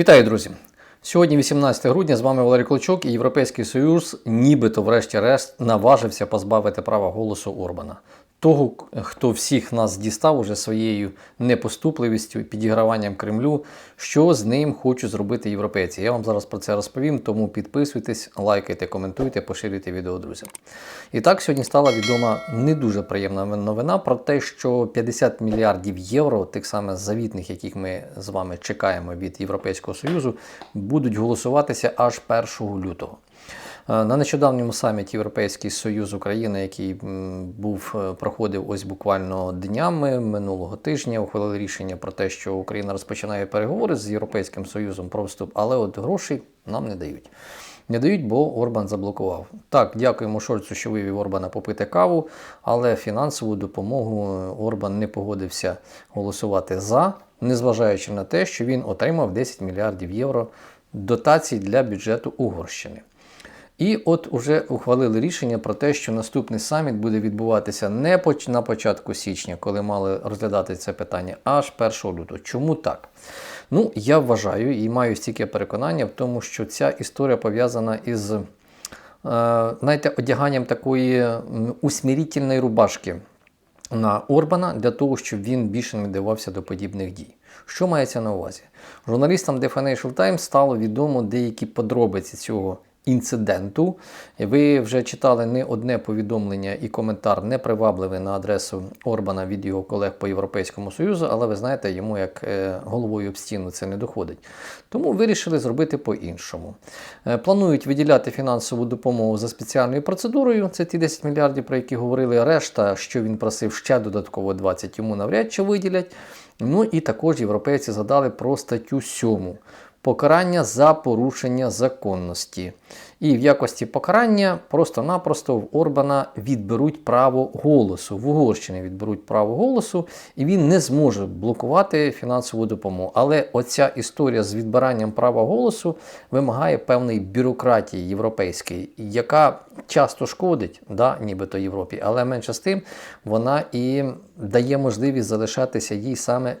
Вітаю, друзі! Сьогодні 18 грудня з вами Валерій Клочок і Європейський Союз, нібито, врешті-решт, наважився позбавити права голосу Орбана. Того, хто всіх нас дістав уже своєю непоступливістю, підіграванням Кремлю, що з ним хочуть зробити європейці. Я вам зараз про це розповім, тому підписуйтесь, лайкайте, коментуйте, поширюйте відео друзям. І так сьогодні стала відома не дуже приємна новина про те, що 50 мільярдів євро, тих самих завітних, яких ми з вами чекаємо від Європейського Союзу, будуть голосуватися аж 1 лютого. Е, На нещодавньому саміті Європейський Союз України, який був е, проходив ось буквально днями минулого тижня, ухвалили рішення про те, що Україна розпочинає переговори з Європейським Союзом про вступ, але от грошей нам не дають. Не дають, бо Орбан заблокував. Так, дякуємо Шольцу, що вивів Орбана попити каву, але фінансову допомогу Орбан не погодився голосувати за, незважаючи на те, що він отримав 10 мільярдів євро дотацій для бюджету Угорщини. І от уже ухвалили рішення про те, що наступний саміт буде відбуватися не на початку січня, коли мали розглядати це питання, аж 1 лютого. Чому так? Ну, я вважаю і маю стільки переконання в тому, що ця історія пов'язана із е, знаєте, одяганням такої усмірительної рубашки на Орбана для того, щоб він більше не дивався до подібних дій. Що мається на увазі? Журналістам The Financial Times стало відомо деякі подробиці цього інциденту. Ви вже читали не одне повідомлення і коментар непривабливий на адресу Орбана від його колег по Європейському Союзу, але ви знаєте, йому як е, головою об стіну це не доходить. Тому вирішили зробити по-іншому. Е, Планують виділяти фінансову допомогу за спеціальною процедурою. Це ті 10 мільярдів, про які говорили. Решта, що він просив ще додатково 20, йому навряд чи виділять. Ну і також європейці згадали про статтю 7 покарання за порушення законності. І в якості покарання просто-напросто в Орбана відберуть право голосу. В Угорщині відберуть право голосу, і він не зможе блокувати фінансову допомогу. Але оця історія з відбиранням права голосу вимагає певної бюрократії європейської, яка часто шкодить, да, нібито Європі, але менше з тим вона і дає можливість залишатися їй саме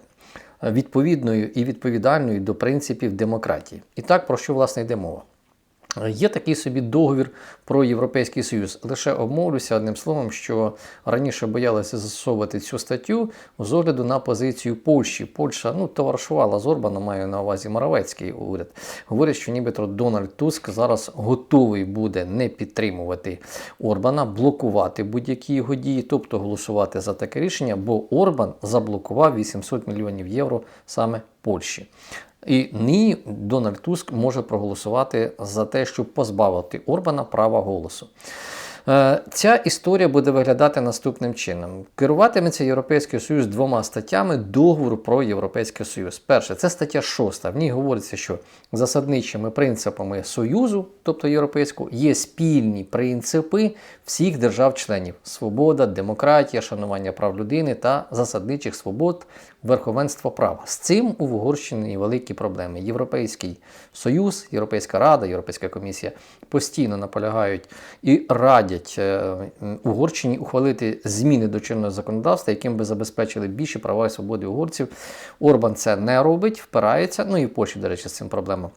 відповідною і відповідальною до принципів демократії. І так, про що власне йде мова? Є такий собі договір про Європейський Союз. Лише обмовлюся одним словом, що раніше боялися застосовувати цю статтю з огляду на позицію Польщі. Польща ну, товаришувала з Орбаном, маю на увазі Моровецький уряд. Говорять, що нібито Дональд Туск зараз готовий буде не підтримувати Орбана, блокувати будь-які його дії, тобто голосувати за таке рішення, бо Орбан заблокував 800 мільйонів євро саме Польщі. І нині Дональд Туск може проголосувати за те, щоб позбавити Орбана права голосу. Е, Ця історія буде виглядати наступним чином: керуватиметься Європейський Союз двома статтями договору про Європейський Союз. Перше, це стаття 6. В ній говориться, що засадничими принципами Союзу, тобто Європейського, є спільні принципи всіх держав-членів: свобода, демократія, шанування прав людини та засадничих свобод, верховенство права. З цим у Угорщині великі проблеми. Європейський Союз, Європейська Рада, Європейська комісія постійно наполягають і радять е, Угорщині ухвалити зміни до чинного законодавства, яким би забезпечили більші права і свободи угорців. Орбан це не робить, впирається. Ну і в Польщі, до речі, з цим проблема.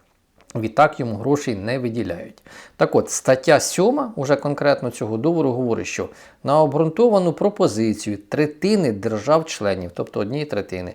Відтак йому грошей не виділяють. Так от, стаття 7 уже конкретно цього договору говорить, що на обґрунтовану пропозицію третини держав-членів, тобто однієї третини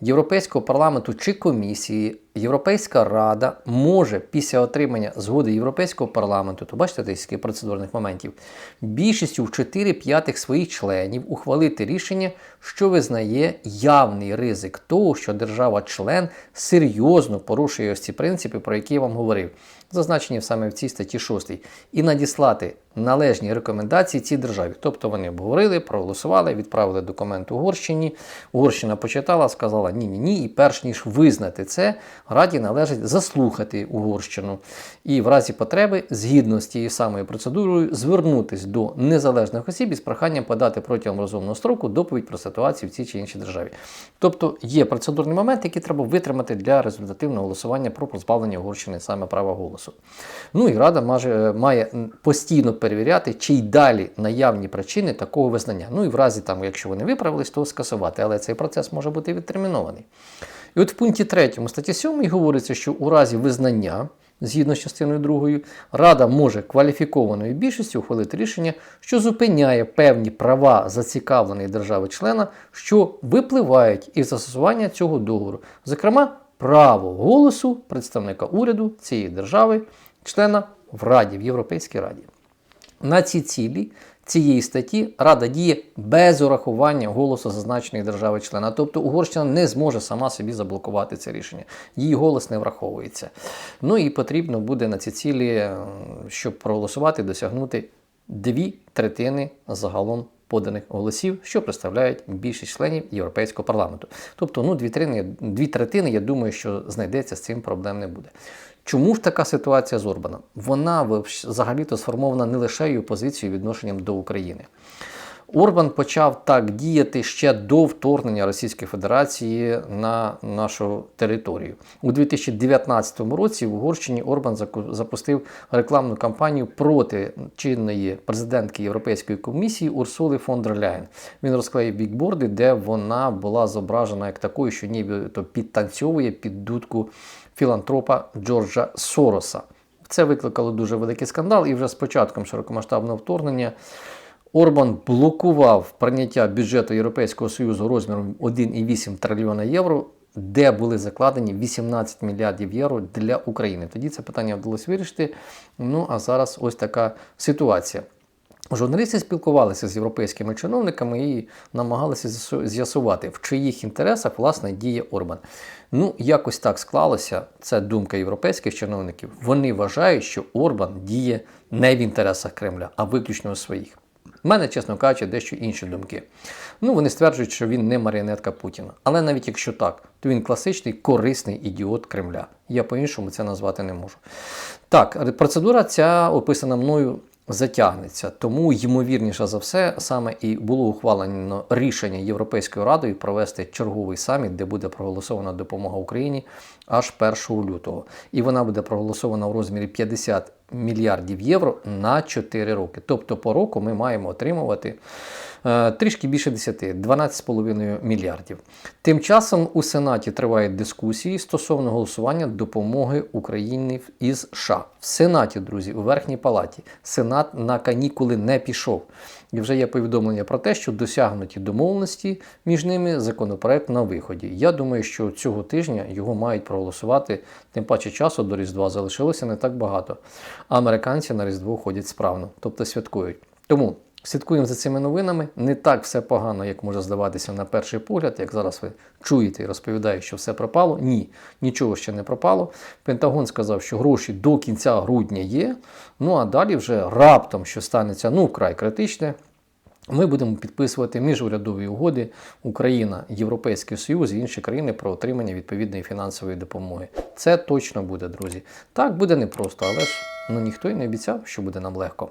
Європейського парламенту чи комісії, Європейська Рада може після отримання згоди Європейського парламенту, то бачите тисячі процедурних моментів, більшістю в 4 п'ятих своїх членів ухвалити рішення, що визнає явний ризик того, що держава-член серйозно порушує ось ці принципи, про які я вам говорив, зазначені саме в цій статті 6, і надіслати належні рекомендації цій державі. Тобто вони обговорили, проголосували, відправили документ Угорщині. Угорщина почитала, сказала ні, ні, ні. І перш ніж визнати це, Раді належить заслухати Угорщину і в разі потреби, згідно з тією самою процедурою, звернутися до незалежних осіб із проханням подати протягом розумного строку доповідь про ситуацію в цій чи іншій державі. Тобто є процедурний момент, який треба витримати для результативного голосування про позбавлення Угорщини саме права голосу. Ну і Рада має, має постійно перевіряти, чи й далі наявні причини такого визнання. Ну і в разі, там, якщо вони виправились, то скасувати. Але цей процес може бути відтермінований. І от в пункті 3 статті 7 говориться, що у разі визнання, згідно з частиною 2, Рада може кваліфікованою більшістю ухвалити рішення, що зупиняє певні права зацікавленої держави-члена, що випливають із застосування цього договору, зокрема, право голосу представника уряду цієї держави, члена в Раді, в Європейській Раді. На ці цілі цієї статті Рада діє без урахування голосу зазначеної держави-члена. Тобто Угорщина не зможе сама собі заблокувати це рішення. Її голос не враховується. Ну і потрібно буде на ці цілі, е, щоб проголосувати, досягнути дві третини загалом поданих голосів, що представляють більшість членів Європейського парламенту. Тобто, ну, дві третини, дві третини, я думаю, що знайдеться з цим проблем не буде. Чому ж така ситуація з Орбаном? Вона взагалі-то сформована не лише її позицією відношенням до України. Орбан почав так діяти ще до вторгнення Російської Федерації на нашу територію. У 2019 році в Угорщині Орбан запустив рекламну кампанію проти чинної президентки Європейської комісії Урсули фон дер Ляєн. Він розклеїв бікборди, де вона була зображена як такою, що нібито підтанцьовує під дудку філантропа Джорджа Сороса. Це викликало дуже великий скандал, і вже з початком широкомасштабного вторгнення Орбан блокував прийняття бюджету Європейського Союзу розміром 1,8 трильйона євро, де були закладені 18 мільярдів євро для України. Тоді це питання вдалося вирішити. Ну а зараз ось така ситуація. Журналісти спілкувалися з європейськими чиновниками і намагалися з'ясувати, в чиїх інтересах власне діє Орбан. Ну, якось так склалося. Це думка європейських чиновників. Вони вважають, що Орбан діє не в інтересах Кремля, а виключно у своїх. У мене, чесно кажучи, дещо інші думки. Ну, вони стверджують, що він не маріонетка Путіна. Але навіть якщо так, то він класичний корисний ідіот Кремля. Я по-іншому це назвати не можу. Так, процедура ця описана мною затягнеться. Тому, ймовірніше за все, саме і було ухвалено рішення Європейською радою провести черговий саміт, де буде проголосована допомога Україні аж 1 лютого. І вона буде проголосована у розмірі 50 мільярдів євро на 4 роки. Тобто по року ми маємо отримувати трішки більше 10, 12,5 мільярдів. Тим часом у Сенаті тривають дискусії стосовно голосування допомоги Україні із США. В Сенаті, друзі, у верхній палаті. Сенат на канікули не пішов. І вже є повідомлення про те, що досягнуті домовленості між ними законопроект на виході. Я думаю, що цього тижня його мають проголосувати. Тим паче часу до Різдва залишилося не так багато. Американці на Різдво ходять справно, тобто святкують. Тому слідкуємо за цими новинами. Не так все погано, як може здаватися на перший погляд, як зараз ви чуєте і розповідають, що все пропало. Ні, нічого ще не пропало. Пентагон сказав, що гроші до кінця грудня є. Ну а далі вже раптом, що станеться ну вкрай критичне. Ми будемо підписувати міжурядові угоди Україна, Європейський Союз і інші країни про отримання відповідної фінансової допомоги. Це точно буде, друзі. Так буде непросто, але ж ну ніхто й не обіцяв, що буде нам легко.